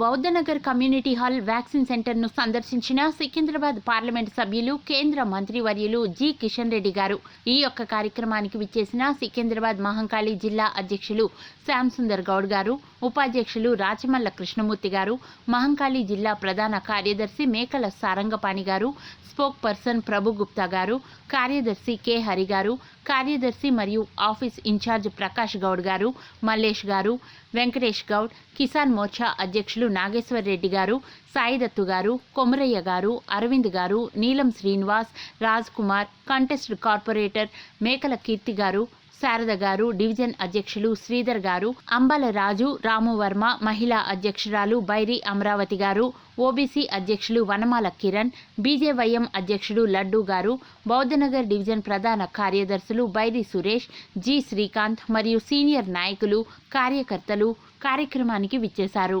Bouddhanagar community hall vaccine సెంటర్ను సందర్శించిన Secunderabad parliament సభ్యులు కేంద్ర మంత్రివర్యులు జి. కిషన్ రెడ్డి గారు. ఈ యొక్క కార్యక్రమానికి విచ్చేసిన సికింద్రాబాద్ మహంకాళి జిల్లా అధ్యక్షులు శ్యామ్ సుందర్ గౌడ్ గారు ఉపాధ్యక్షులు రాచమల్ల కృష్ణమూర్తి గారు మహంకాళి జిల్లా ప్రధాన కార్యదర్శి మేకల సారంగపాణి గారు స్పోక్ పర్సన్ ప్రభు గుప్తా గారు కార్యదర్శి కె. హరి గారు కార్యదర్శి మరియు ఆఫీస్ ఇన్ఛార్జ్ ప్రకాష్ గౌడ్ గారు మల్లేష్ గారు వెంకటేష్ గౌడ్ కిసాన్ మోర్చా అధ్యక్షులు నాగేశ్వర్ రెడ్డి గారు సాయిదత్తు గారు కొమరయ్య గారు అరవింద్ గారు నీలం శ్రీనివాస్ రాజ్ కుమార్ కంటెస్ట్ కార్పొరేటర్ మేకల కీర్తి గారు శారద గారు డివిజన్ అధ్యక్షులు శ్రీధర్ గారు అంబల రాజు రామువర్మ మహిళా అధ్యక్షురాలు బైరి అమరావతి గారు ఓబీసీ అధ్యక్షులు వనమాల కిరణ్ బీజేవైఎం అధ్యక్షుడు లడ్డు గారు బౌద్ధనగర్ డివిజన్ ప్రధాన కార్యదర్శులు బైరి సురేష్ జి శ్రీకాంత్ మరియు సీనియర్ నాయకులు కార్యకర్తలు కార్యక్రమానికి విచ్చేశారు.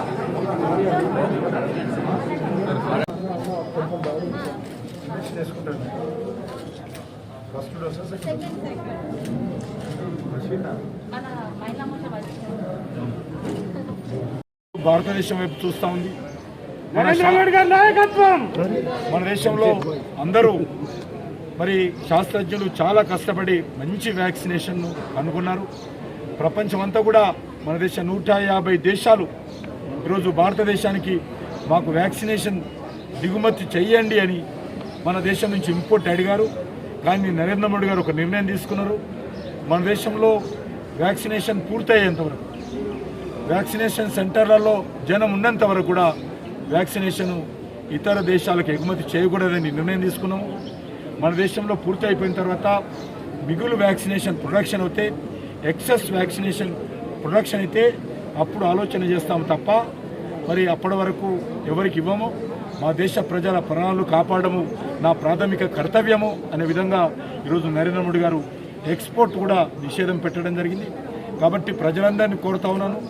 ఫస్ట్ డోస్ సెకండ్ భారతదేశం వైపు చూస్తా ఉంది. మన దేశంలో అందరూ మరి శాస్త్రజ్ఞులు చాలా కష్టపడి మంచి వ్యాక్సినేషన్ను కనుగొన్నారు. ప్రపంచం అంతా కూడా మన దేశ నూట యాభై దేశాలు ఈరోజు భారతదేశానికి మాకు వ్యాక్సినేషన్ దిగుమతి చెయ్యండి అని మన దేశం నుంచి ఇంపోర్ట్ అడిగారు. కానీ నరేంద్ర మోడీ గారు ఒక నిర్ణయం తీసుకున్నారు. మన దేశంలో వ్యాక్సినేషన్ పూర్తయ్యేంతవరకు వ్యాక్సినేషన్ సెంటర్లలో జనం ఉన్నంత వరకు కూడా వ్యాక్సినేషన్ ఇతర దేశాలకు ఎగుమతి చేయకూడదని నిర్ణయం తీసుకున్నాము. మన దేశంలో పూర్తి అయిపోయిన తర్వాత మిగులు వ్యాక్సినేషన్ ప్రొడక్షన్ అయితే ఎక్సెస్ వ్యాక్సినేషన్ ప్రొడక్షన్ అయితే అప్పుడు ఆలోచన చేస్తాము తప్ప మరి అప్పటి వరకు ఎవరికి ఇవ్వము. మా దేశ ప్రజల ప్రాణాలు కాపాడము నా ప్రాథమిక కర్తవ్యము అనే విధంగా ఈరోజు నరేంద్ర మోడీ గారు ఎక్స్పోర్ట్ కూడా నిషేధం పెట్టడం జరిగింది. కాబట్టి ప్రజలందరినీ కోరుతా ఉన్నాను.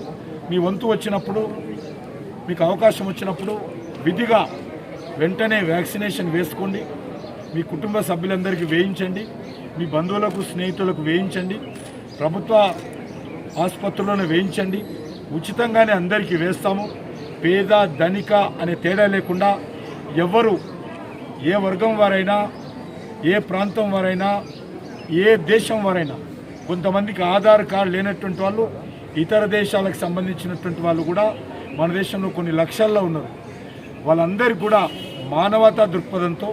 మీ వంతు వచ్చినప్పుడు మీకు అవకాశం వచ్చినప్పుడు విధిగా వెంటనే వ్యాక్సినేషన్ వేసుకోండి. మీ కుటుంబ సభ్యులందరికీ వేయించండి. మీ బంధువులకు స్నేహితులకు వేయించండి. ప్రభుత్వ ఆసుపత్రుల్లోనే వేయించండి. ఉచితంగానే అందరికీ వేస్తాము. పేద ధనిక అనే తేడా లేకుండా ఎవరు ఏ వర్గం వారైనా ఏ ప్రాంతం వారైనా ఏ దేశం వారైనా కొంతమందికి ఆధార్ కార్డు లేనటువంటి వాళ్ళు ఇతర దేశాలకు సంబంధించినటువంటి వాళ్ళు కూడా మన దేశంలో కొన్ని లక్షల్లో ఉన్నారు. వాళ్ళందరికీ కూడా మానవతా దృక్పథంతో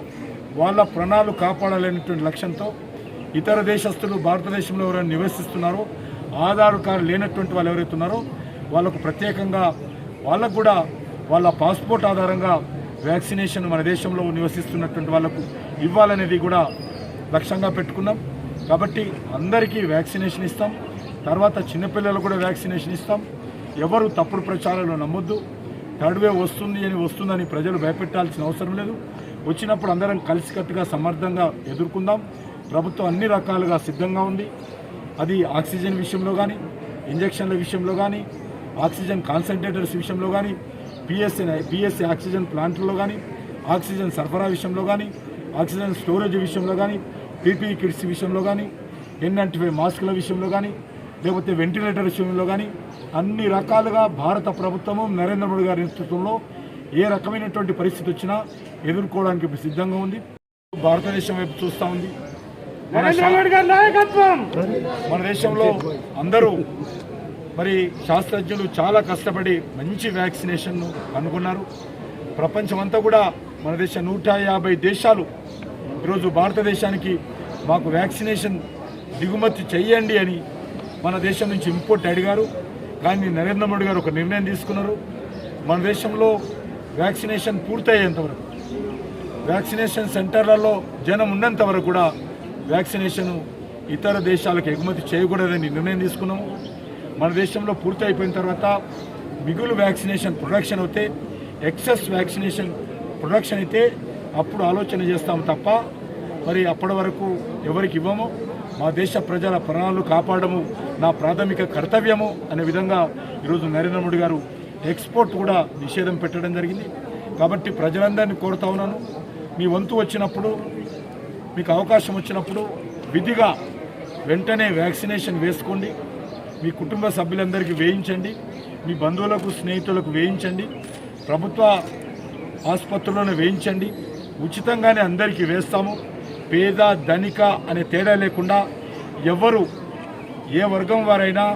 వాళ్ళ ప్రాణాలు కాపాడాలనేటువంటి లక్ష్యంతో ఇతర దేశస్తులు భారతదేశంలో ఎవరైనా నివసిస్తున్నారో ఆధార్ కార్డు లేనటువంటి వాళ్ళు ఎవరైతే ఉన్నారో వాళ్ళకు ప్రత్యేకంగా వాళ్ళకు కూడా వాళ్ళ పాస్పోర్ట్ ఆధారంగా వ్యాక్సినేషన్ మన దేశంలో నివసిస్తున్నటువంటి వాళ్ళకు ఇవ్వాలనేది కూడా లక్ష్యంగా పెట్టుకున్నాం. కాబట్టి అందరికీ వ్యాక్సినేషన్ ఇస్తాం. తర్వాత చిన్నపిల్లలకు కూడా వ్యాక్సినేషన్ ఇస్తాం. ఎవరు తప్పుడు ప్రచారాలు నమ్మొద్దు. థర్డ్ వేవ్ వస్తుంది అని వస్తుందని ప్రజలు భయపెట్టాల్సిన అవసరం లేదు. వచ్చినప్పుడు అందరం కలిసికట్టుగా సమర్థంగా ఎదుర్కొందాం. ప్రభుత్వం అన్ని రకాలుగా సిద్ధంగా ఉంది. అది ఆక్సిజన్ విషయంలో కానీ ఇంజక్షన్ల విషయంలో కానీ ఆక్సిజన్ కాన్సన్ట్రేటర్స్ విషయంలో కానీ పిఎస్సీ పిఎస్సీ ఆక్సిజన్ ప్లాంట్లలో కానీ ఆక్సిజన్ సరఫరా విషయంలో కానీ ఆక్సిజన్ స్టోరేజ్ విషయంలో కానీ పీపీ కిట్స్ విషయంలో కానీ ఎన్ నైంటీ ఫైవ్ మాస్కుల విషయంలో కానీ లేకపోతే వెంటిలేటర్ విషయంలో కానీ అన్ని రకాలుగా భారత ప్రభుత్వము నరేంద్ర మోడీ గారి నేతృత్వంలో ఏ రకమైనటువంటి పరిస్థితి వచ్చినా ఎదుర్కోవడానికి సిద్ధంగా ఉంది. భారతదేశం వైపు చూస్తూ ఉంది. మన దేశంలో అందరూ మరి శాస్త్రజ్ఞులు చాలా కష్టపడి మంచి వ్యాక్సినేషన్ను కనుగొన్నారు. ప్రపంచమంతా కూడా మన దేశ నూట యాభై దేశాలు ఈరోజు భారతదేశానికి మాకు వ్యాక్సినేషన్ దిగుమతి చెయ్యండి అని మన దేశం నుంచి ఇంపోర్ట్ అడిగారు. కానీ నరేంద్ర మోడీ గారు ఒక నిర్ణయం తీసుకున్నారు. మన దేశంలో వ్యాక్సినేషన్ పూర్తయ్యేంతవరకు వ్యాక్సినేషన్ సెంటర్లలో జనం ఉన్నంత వరకు కూడా వ్యాక్సినేషన్ ఇతర దేశాలకు ఎగుమతి చేయకూడదని నిర్ణయం తీసుకున్నాము. మన దేశంలో పూర్తి అయిపోయిన తర్వాత మిగులు వ్యాక్సినేషన్ ప్రొడక్షన్ అయితే ఎక్సెస్ వ్యాక్సినేషన్ ప్రొడక్షన్ అయితే అప్పుడు ఆలోచన చేస్తాము తప్ప మరి అప్పటి వరకు ఎవరికి ఇవ్వము? మా దేశ ప్రజల ప్రాణాలు కాపాడము నా ప్రాథమిక కర్తవ్యము అనే విధంగా ఈరోజు నరేంద్ర మోడీ గారు ఎక్స్పోర్ట్ కూడా నిషేధం పెట్టడం జరిగింది. కాబట్టి ప్రజలందరినీ కోరుతా ఉన్నాను. మీ వంతు వచ్చినప్పుడు మీకు అవకాశం వచ్చినప్పుడు విధిగా వెంటనే వ్యాక్సినేషన్ వేసుకోండి. మీ కుటుంబ సభ్యులందరికీ వేయించండి. మీ బంధువులకు స్నేహితులకు వేయించండి. ప్రభుత్వ ఆసుపత్రులను వేయించండి. ఉచితంగానే అందరికీ వేస్తాము. పేద ధనిక అనే తేడా లేకుండా ఎవరు ఏ వర్గం వారైనా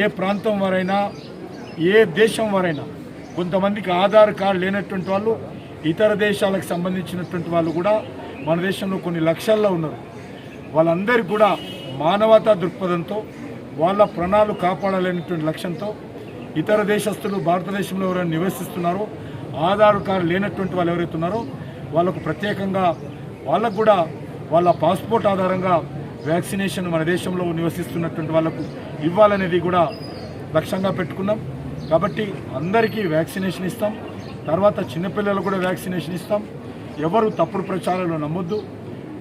ఏ ప్రాంతం వారైనా ఏ దేశం వారైనా కొంతమందికి ఆధార్ కార్డు లేనటువంటి వాళ్ళు ఇతర దేశాలకు సంబంధించినటువంటి వాళ్ళు కూడా మన దేశంలో కొన్ని లక్షల్లో ఉన్నారు. వాళ్ళందరికీ కూడా మానవతా దృక్పథంతో వాళ్ళ ప్రాణాలు కాపాడాలనేటువంటి లక్ష్యంతో ఇతర దేశస్తులు భారతదేశంలో ఎవరైనా నివసిస్తున్నారో ఆధార్ కార్డు లేనటువంటి వాళ్ళు ఎవరైతే ఉన్నారో వాళ్ళకు ప్రత్యేకంగా వాళ్ళకు కూడా వాళ్ళ పాస్పోర్ట్ ఆధారంగా వ్యాక్సినేషన్ మన దేశంలో నివసిస్తున్నటువంటి వాళ్ళకు ఇవ్వాలనేది కూడా లక్ష్యంగా పెట్టుకున్నాం. కాబట్టి అందరికీ వ్యాక్సినేషన్ ఇస్తాం. తర్వాత చిన్నపిల్లలు కూడా వ్యాక్సినేషన్ ఇస్తాం. ఎవరు తప్పుడు ప్రచారాలు నమ్మొద్దు.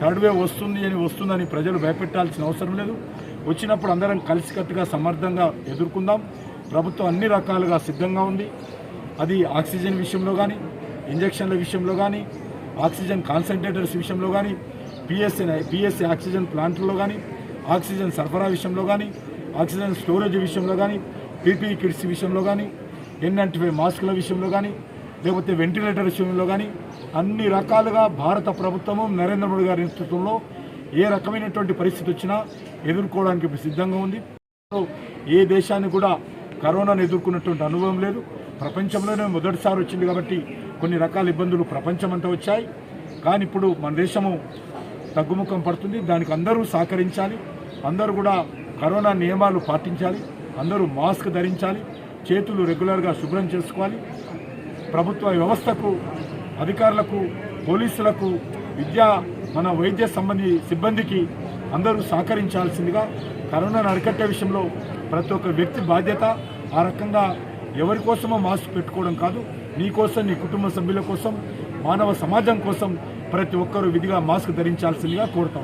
థర్డ్ వేవ్ వస్తుంది అని వస్తుందని ప్రజలు భయపెట్టాల్సిన అవసరం లేదు. వచ్చినప్పుడు అందరం కలిసికట్టుగా సమర్థంగా ఎదుర్కొందాం. ప్రభుత్వం అన్ని రకాలుగా సిద్ధంగా ఉంది. అది ఆక్సిజన్ విషయంలో కానీ ఇంజక్షన్ల విషయంలో కానీ ఆక్సిజన్ కాన్సన్ట్రేటర్స్ విషయంలో కానీ పిఎస్సీ పిఎస్సీ ఆక్సిజన్ ప్లాంట్లో కానీ ఆక్సిజన్ సరఫరా విషయంలో కానీ ఆక్సిజన్ స్టోరేజ్ విషయంలో కానీ పీపీ కిట్స్ విషయంలో కానీ ఎన్ నైంటీ ఫైవ్ మాస్కుల విషయంలో కానీ లేకపోతే వెంటిలేటర్ విషయంలో కానీ అన్ని రకాలుగా భారత ప్రభుత్వము నరేంద్ర మోడీ గారి నేతృత్వంలో ఏ రకమైనటువంటి పరిస్థితి వచ్చినా ఎదుర్కోవడానికి సిద్ధంగా ఉంది. ఏ దేశాన్ని కూడా కరోనాను ఎదుర్కొన్నటువంటి అనుభవం లేదు. ప్రపంచంలోనే మొదటిసారి వచ్చింది కాబట్టి కొన్ని రకాల ఇబ్బందులు ప్రపంచమంతా వచ్చాయి. కానీ ఇప్పుడు మన దేశము తగ్గుముఖం పడుతుంది. దానికి అందరూ సహకరించాలి. అందరూ కూడా కరోనా నియమాలు పాటించాలి. అందరూ మాస్క్ ధరించాలి. చేతులు రెగ్యులర్గా శుభ్రం చేసుకోవాలి. ప్రభుత్వ వ్యవస్థకు అధికారులకు పోలీసులకు విద్యా మన వైద్య సంబంధి సిబ్బందికి అందరూ సహకరించాల్సిందిగా కరోనాను అరికట్టే విషయంలో ప్రతి ఒక్క వ్యక్తి బాధ్యత. ఆ రకంగా ఎవరి కోసమో మాస్క్ పెట్టుకోవడం కాదు. నీ కోసం నీ కుటుంబ సభ్యుల కోసం మానవ సమాజం కోసం ప్రతి ఒక్కరూ విధిగా మాస్క్ ధరించాల్సిందిగా కోరుతా